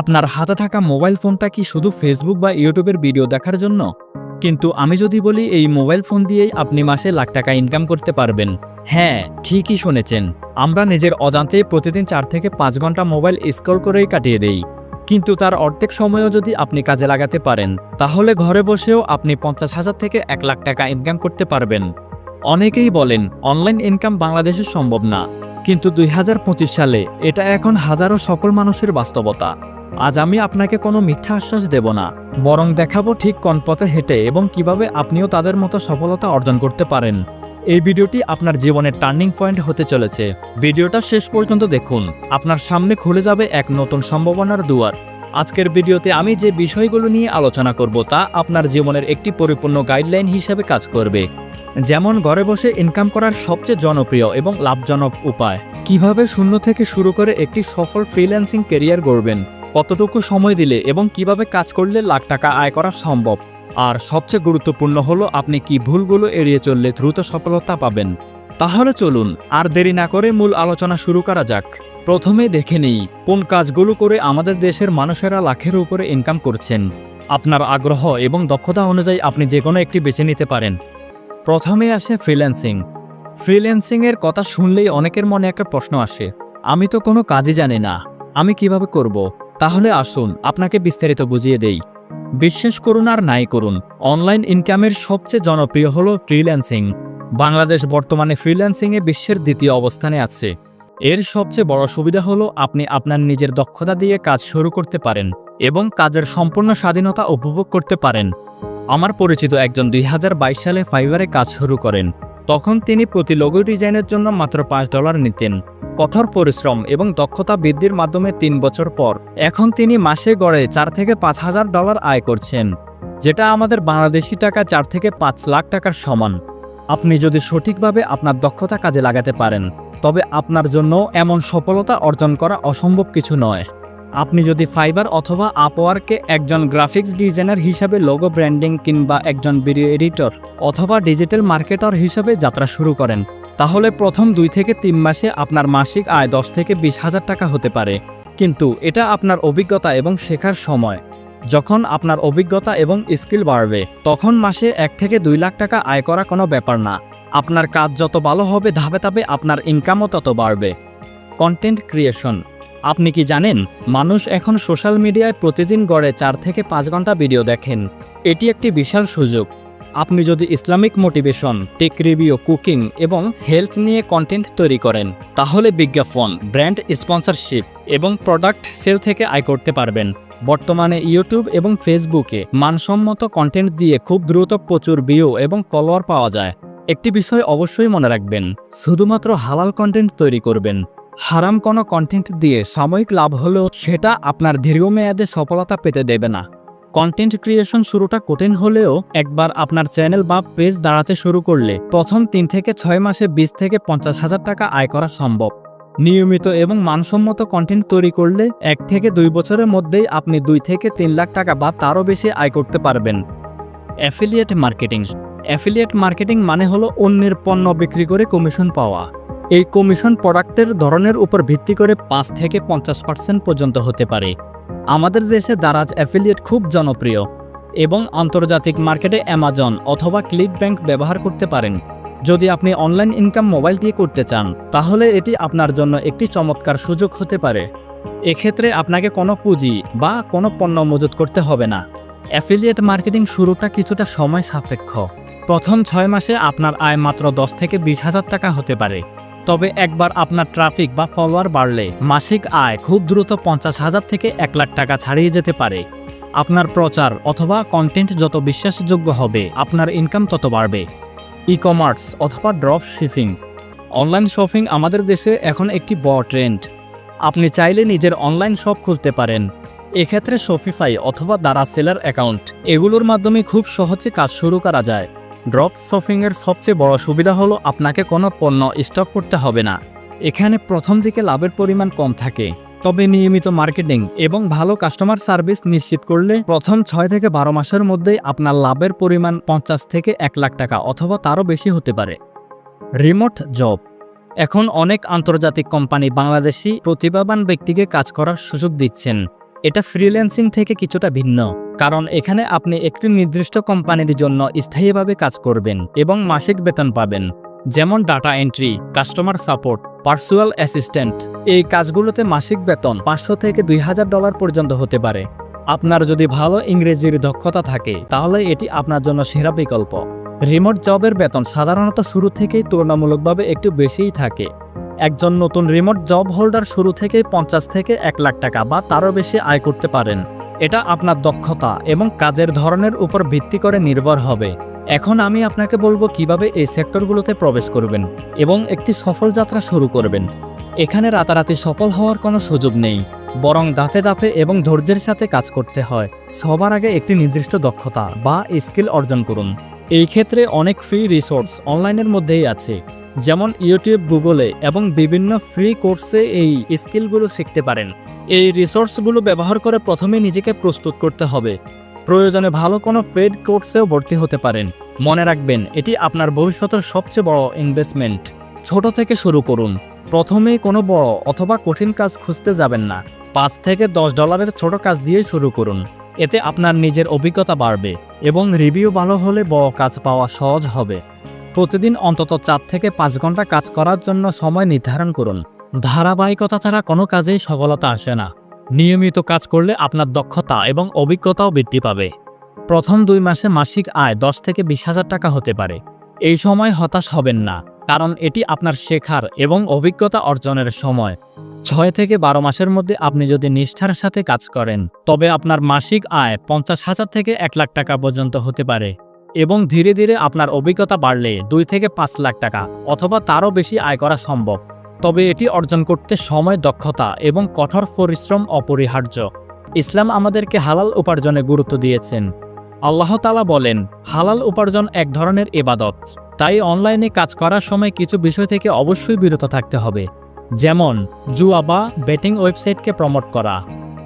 আপনার হাতে থাকা মোবাইল ফোনটা কি শুধু ফেসবুক বা ইউটিউবের ভিডিও দেখার জন্য? কিন্তু আমি যদি বলি, এই মোবাইল ফোন দিয়েই আপনি মাসে লাখ টাকা ইনকাম করতে পারবেন। হ্যাঁ ঠিকই শুনেছেন। আমরা নিজের অজান্তেই প্রতিদিন চার থেকে পাঁচ ঘণ্টা মোবাইল স্কোর করেই কাটিয়ে দেই। কিন্তু তার অর্ধেক সময়ও যদি আপনি কাজে লাগাতে পারেন, তাহলে ঘরে বসেও আপনি পঞ্চাশ হাজার থেকে এক লাখ টাকা ইনকাম করতে পারবেন। অনেকেই বলেন অনলাইন ইনকাম বাংলাদেশে সম্ভব না। কিন্তু দুই হাজার পঁচিশ সালে এটা এখন হাজারো সকল মানুষের বাস্তবতা। আজ আমি আপনাকে কোনো মিথ্যা আশ্বাস দেব না, বরং দেখাবো ঠিক কোন পথে হেঁটে এবং কীভাবে আপনিও তাদের মতো সফলতা অর্জন করতে পারেন। এই ভিডিওটি আপনার জীবনের টার্নিং পয়েন্ট হতে চলেছে। ভিডিওটা শেষ পর্যন্ত দেখুন। আপনার সামনে খুলে যাবে এক নতুন সম্ভাবনার দুয়ার। আজকের ভিডিওতে আমি যে বিষয়গুলো নিয়ে আলোচনা করব তা আপনার জীবনের একটি পরিপূর্ণ গাইডলাইন হিসেবে কাজ করবে। যেমন ঘরে বসে ইনকাম করার সবচেয়ে জনপ্রিয় এবং লাভজনক উপায়। কীভাবে শূন্য থেকে শুরু করে একটি সফল ফ্রিল্যান্সিং ক্যারিয়ার গড়বেন। কতটুকু সময় দিলে এবং কীভাবে কাজ করলে লাখ টাকা আয় করা সম্ভব? আর সবচেয়ে গুরুত্বপূর্ণ হলো আপনি কি ভুলগুলো এড়িয়ে চললে দ্রুত সফলতা পাবেন। তাহলে চলুন, আর দেরি না করে মূল আলোচনা শুরু করা যাক। প্রথমে দেখে নেই, কোন কাজগুলো করে আমাদের দেশের মানুষেরা লাখের উপরে ইনকাম করছেন। আপনার আগ্রহ এবং দক্ষতা অনুযায়ী আপনি যে কোনো একটি বেছে নিতে পারেন। প্রথমে আসে ফ্রিল্যান্সিং ফ্রিল্যান্সিংয়ের কথা শুনলেই অনেকের মনে একটা প্রশ্ন আসে, আমি তো কোনো কাজই জানি না, আমি কীভাবে করব? তাহলে আসুন, আপনাকে বিস্তারিত বুঝিয়ে দেই। বিশ্বাস করুন আর নাই করুন, অনলাইন ইনকামের সবচেয়ে জনপ্রিয় হলো ফ্রিল্যান্সিং। বাংলাদেশ বর্তমানে ফ্রিল্যান্সিংয়ে বিশ্বের দ্বিতীয় অবস্থানে আছে। এর সবচেয়ে বড় সুবিধা হলো আপনি আপনার নিজের দক্ষতা দিয়ে কাজ শুরু করতে পারেন এবং কাজের সম্পূর্ণ স্বাধীনতা উপভোগ করতে পারেন। আমার পরিচিত একজন দুই হাজার বাইশ সালে ফাইবারে কাজ শুরু করেন। তখন তিনি প্রতি লোগো ডিজাইনের জন্য মাত্র পাঁচ ডলার নিতেন। কঠোর পরিশ্রম এবং দক্ষতা বৃদ্ধির মাধ্যমে তিন বছর পর, এখন তিনি মাসে গড়ে চার থেকে পাঁচ হাজার ডলার আয় করছেন, যেটা আমাদের বাংলাদেশি টাকা চার থেকে পাঁচ লাখ টাকার সমান। আপনি যদি সঠিকভাবে আপনার দক্ষতা কাজে লাগাতে পারেন, তবে আপনার জন্য এমন সফলতা অর্জন করা অসম্ভব কিছু নয়। আপনি যদি ফাইবার অথবা আপওয়ার্কে একজন গ্রাফিক্স ডিজাইনার হিসাবে লোগো ব্র্যান্ডিং কিংবা একজন ভিডিও এডিটর অথবা ডিজিটাল মার্কেটর হিসাবে যাত্রা শুরু করেন তাহলে প্রথম দুই থেকে তিন মাসে আপনার মাসিক আয় দশ থেকে বিশ হাজার টাকা হতে পারে। কিন্তু এটা আপনার অভিজ্ঞতা এবং শেখার সময়। যখন আপনার অভিজ্ঞতা এবং স্কিল বাড়বে, তখন মাসে এক থেকে দুই লাখ টাকা আয় করা কোনো ব্যাপার না। আপনার কাজ যত ভালো হবে, ধাপে ধাপে আপনার ইনকামও তত বাড়বে। কন্টেন্ট ক্রিয়েশন আপনি কি জানেন, মানুষ এখন সোশ্যাল মিডিয়ায় প্রতিদিন গড়ে চার থেকে পাঁচ ঘণ্টা ভিডিও দেখেন। এটি একটি বিশাল সুযোগ। আপনি যদি Islamic motivation, tech review, cooking এবং হেলথ নিয়ে কন্টেন্ট তৈরি করেন, তাহলে বিজ্ঞাপন, ব্র্যান্ড স্পন্সরশিপ এবং প্রোডাক্ট সেল থেকে আয় করতে পারবেন। বর্তমানে ইউটিউব এবং ফেসবুকে মানসম্মত কন্টেন্ট দিয়ে খুব দ্রুত প্রচুর ভিউ এবং ফলোয়ার পাওয়া যায়। একটি বিষয় অবশ্যই মনে রাখবেন, শুধুমাত্র হালাল কন্টেন্ট তৈরি করবেন। হারাম কোনো কন্টেন্ট দিয়ে সাময়িক লাভ হলেও সেটা আপনার দীর্ঘমেয়াদে সফলতা পেতে দেবে না। কন্টেন্ট ক্রিয়েশন শুরুটা কঠিন হলেও একবার আপনার চ্যানেল বা পেজ দাঁড়াতে শুরু করলে প্রথম তিন থেকে ছয় মাসে বিশ থেকে পঞ্চাশ হাজার টাকা আয় করা সম্ভব। নিয়মিত এবং মানসম্মত কন্টেন্ট তৈরি করলে এক থেকে দুই বছরের মধ্যেই আপনি দুই থেকে তিন লাখ টাকা বা তারও বেশি আয় করতে পারবেন। অ্যাফিলিয়েট মার্কেটিং অ্যাফিলিয়েট মার্কেটিং মানে হলো অন্যের পণ্য বিক্রি করে কমিশন পাওয়া। এই কমিশন প্রোডাক্টের ধরনের উপর ভিত্তি করে পাঁচ থেকে পঞ্চাশ পার্সেন্ট পর্যন্ত হতে পারে। আমাদের দেশে দারাজ অ্যাফিলিয়েট খুব জনপ্রিয় এবং আন্তর্জাতিক মার্কেটে অ্যামাজন অথবা ক্লিক ব্যাংক ব্যবহার করতে পারেন। যদি আপনি অনলাইন ইনকাম মোবাইল দিয়ে করতে চান, তাহলে এটি আপনার জন্য একটি চমৎকার সুযোগ হতে পারে। এক্ষেত্রে আপনাকে কোনো পুঁজি বা কোনো পণ্য মজুত করতে হবে না। অ্যাফিলিয়েট মার্কেটিং শুরুটা কিছুটা সময় সাপেক্ষ। প্রথম ছয় মাসে আপনার আয় মাত্র দশ থেকে বিশ হাজার টাকা হতে পারে। তবে একবার আপনার ট্রাফিক বা ফলোয়ার বাড়লে মাসিক আয় খুব দ্রুত পঞ্চাশ হাজার থেকে এক লাখ টাকা ছাড়িয়ে যেতে পারে। আপনার প্রচার অথবা কন্টেন্ট যত বিশ্বাসযোগ্য হবে, আপনার ইনকাম তত বাড়বে। ই কমার্স অথবা ড্রপ শিপিং অনলাইন শপিং আমাদের দেশে এখন একটি বড় ট্রেন্ড আপনি চাইলে নিজের অনলাইন শপ খুলতে পারেন। এক্ষেত্রে শপিফাই অথবা দ্বারা সেলার অ্যাকাউন্ট এগুলোর মাধ্যমে খুব সহজে কাজ শুরু করা যায়। ড্রপ শপিংয়ের সবচেয়ে বড় সুবিধা হলো আপনাকে কোনো পণ্য স্টক করতে হবে না। এখানে প্রথম দিকে লাভের পরিমাণ কম থাকে। তবে নিয়মিত মার্কেটিং এবং ভালো কাস্টমার সার্ভিস নিশ্চিত করলে প্রথম ছয় থেকে বারো মাসের মধ্যেই আপনার লাভের পরিমাণ পঞ্চাশ থেকে এক লাখ টাকা অথবা তারও বেশি হতে পারে। Remote job. এখন অনেক আন্তর্জাতিক কোম্পানি বাংলাদেশি প্রতিভাবান ব্যক্তিকে কাজ করার সুযোগ দিচ্ছেন। এটা ফ্রিল্যান্সিং থেকে কিছুটা ভিন্ন। কারণ এখানে আপনি একটি নির্দিষ্ট কোম্পানির জন্য স্থায়ীভাবে কাজ করবেন এবং মাসিক বেতন পাবেন, যেমন data entry, customer support, personal assistant. এই কাজগুলোতে মাসিক বেতন পাঁচশো থেকে দুই হাজার ডলার পর্যন্ত হতে পারে। আপনার যদি ভালো ইংরেজির দক্ষতা থাকে, তাহলে এটি আপনার জন্য সেরা বিকল্প। রিমোট জবের বেতন সাধারণত শুরু থেকেই তুলনামূলকভাবে একটু বেশিই থাকে। একজন নতুন রিমোট জব হোল্ডার শুরু থেকেই পঞ্চাশ থেকে এক লাখ টাকা বা তারও বেশি আয় করতে পারেন। এটা আপনার দক্ষতা এবং কাজের ধরনের উপর ভিত্তি করে নির্ভর হবে। এখন আমি আপনাকে বলব কীভাবে এই সেক্টরগুলোতে প্রবেশ করবেন এবং একটি সফল যাত্রা শুরু করবেন। এখানে রাতারাতি সফল হওয়ার কোনো সুযোগ নেই, বরং দাঁতে দাঁতে এবং ধৈর্যের সাথে কাজ করতে হয়। সবার আগে একটি নির্দিষ্ট দক্ষতা বা স্কিল অর্জন করুন। এই ক্ষেত্রে অনেক ফ্রি রিসোর্স অনলাইনের মধ্যেই আছে। যেমন ইউটিউব গুগলে এবং বিভিন্ন ফ্রি কোর্সে এই স্কিলগুলো শিখতে পারেন। এই রিসোর্সগুলো ব্যবহার করে প্রথমে নিজেকে প্রস্তুত করতে হবে। প্রয়োজনে ভালো কোনো পেড কোর্সেও ভর্তি হতে পারেন। মনে রাখবেন, এটি আপনার ভবিষ্যতের সবচেয়ে বড় ইনভেস্টমেন্ট ছোট থেকে শুরু করুন। প্রথমে কোনো বড় অথবা কঠিন কাজ খুঁজতে যাবেন না। পাঁচ থেকে দশ ডলারের ছোট কাজ দিয়েই শুরু করুন। এতে আপনার নিজের অভিজ্ঞতা বাড়বে এবং রিভিউ ভালো হলে বড় কাজ পাওয়া সহজ হবে। প্রতিদিন অন্তত চার থেকে পাঁচ ঘণ্টা কাজ করার জন্য সময় নির্ধারণ করুন। ধারাবাহিকতা ছাড়া কোনো কাজেই সফলতা আসে না। নিয়মিত কাজ করলে আপনার দক্ষতা এবং অভিজ্ঞতাও বৃদ্ধি পাবে। প্রথম দুই মাসে মাসিক আয় দশ থেকে বিশ হাজার টাকা হতে পারে। এই সময় হতাশ হবেন না, কারণ এটি আপনার শেখার এবং অভিজ্ঞতা অর্জনের সময়। ছয় থেকে বারো মাসের মধ্যে আপনি যদি নিষ্ঠার সাথে কাজ করেন, তবে আপনার মাসিক আয় পঞ্চাশ হাজার থেকে এক লাখ টাকা পর্যন্ত হতে পারে। এবং ধীরে ধীরে আপনার অভিজ্ঞতা বাড়লে দুই থেকে পাঁচ লাখ টাকা অথবা তারও বেশি আয় করা সম্ভব। তবে এটি অর্জন করতে সময়, দক্ষতা এবং কঠোর পরিশ্রম অপরিহার্য। ইসলাম আমাদেরকে হালাল উপার্জনে গুরুত্ব দিয়েছেন। আল্লাহ তালা বলেন, হালাল উপার্জন এক ধরনের এবাদত তাই অনলাইনে কাজ করার সময় কিছু বিষয় থেকে অবশ্যই বিরত থাকতে হবে। যেমন, জুয়া বা বেটিং ওয়েবসাইটকে প্রমোট করা,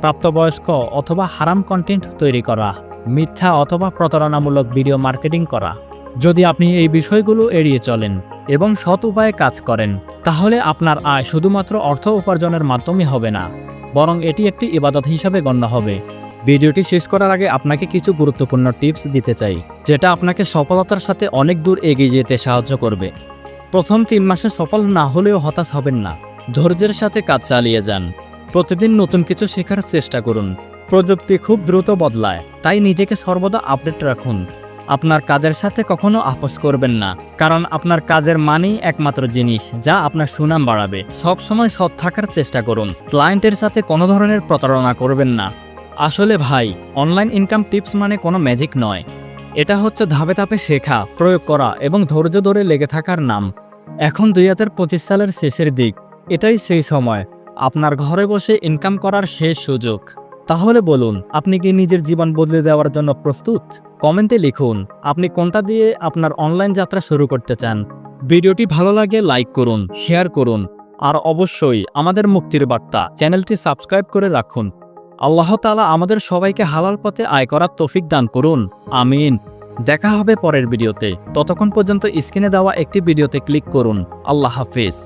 প্রাপ্তবয়স্ক অথবা হারাম কন্টেন্ট তৈরি করা। মিথ্যা অথবা প্রতারণামূলক ভিডিও মার্কেটিং করা। যদি আপনি এই বিষয়গুলো এড়িয়ে চলেন এবং সৎ উপায়ে কাজ করেন, তাহলে আপনার আয় শুধুমাত্র অর্থ উপার্জনের মাধ্যমে হবে না, বরং এটি একটি ইবাদত হিসাবে গণ্য হবে। ভিডিওটি শেষ করার আগে আপনাকে কিছু গুরুত্বপূর্ণ টিপস দিতে চাই, যেটা আপনাকে সফলতার সাথে অনেক দূর এগিয়ে যেতে সাহায্য করবে। প্রথম তিন মাসে সফল না হলেও হতাশ হবেন না। ধৈর্যের সাথে কাজ চালিয়ে যান। প্রতিদিন নতুন কিছু শেখার চেষ্টা করুন। প্রযুক্তি খুব দ্রুত বদলায়। তাই নিজেকে সর্বদা আপডেট রাখুন। আপনার কাজের সাথে কখনো আপোষ করবেন না, কারণ আপনার কাজের মানেই একমাত্র জিনিস, যা আপনার সুনাম বাড়াবে। সব সময় সৎ থাকার চেষ্টা করুন। ক্লায়েন্টের সাথে কোনো ধরনের প্রতারণা করবেন না। আসলে ভাই, অনলাইন ইনকাম টিপস মানে কোনো ম্যাজিক নয়। এটা হচ্ছে ধাপে ধাপে শেখা, প্রয়োগ করা এবং ধৈর্য ধরে লেগে থাকার নাম। এখন দুই পঁচিশ সালের শেষের দিক। এটাই সেই সময়। আপনার ঘরে বসে ইনকাম করার শেষ সুযোগ। তাহলে বলুন, আপনি কি নিজের জীবন বদলে দেওয়ার জন্য প্রস্তুত? কমেন্টে লিখুন, আপনি কোনটা দিয়ে আপনার অনলাইন যাত্রা শুরু করতে চান? ভিডিওটি ভালো লাগে লাইক করুন, শেয়ার করুন, আর অবশ্যই আমাদের মুক্তির বার্তা, চ্যানেলটি সাবস্ক্রাইব করে রাখুন। আল্লাহ তালা আমাদের সবাইকে হালাল পথে আয় করার তৌফিক দান করুন, আমিন। দেখা হবে পরের ভিডিওতে, ততক্ষণ পর্যন্ত স্ক্রিনে দেওয়া একটি ভিডিওতে ক্লিক করুন, আল্লাহ হাফিজ।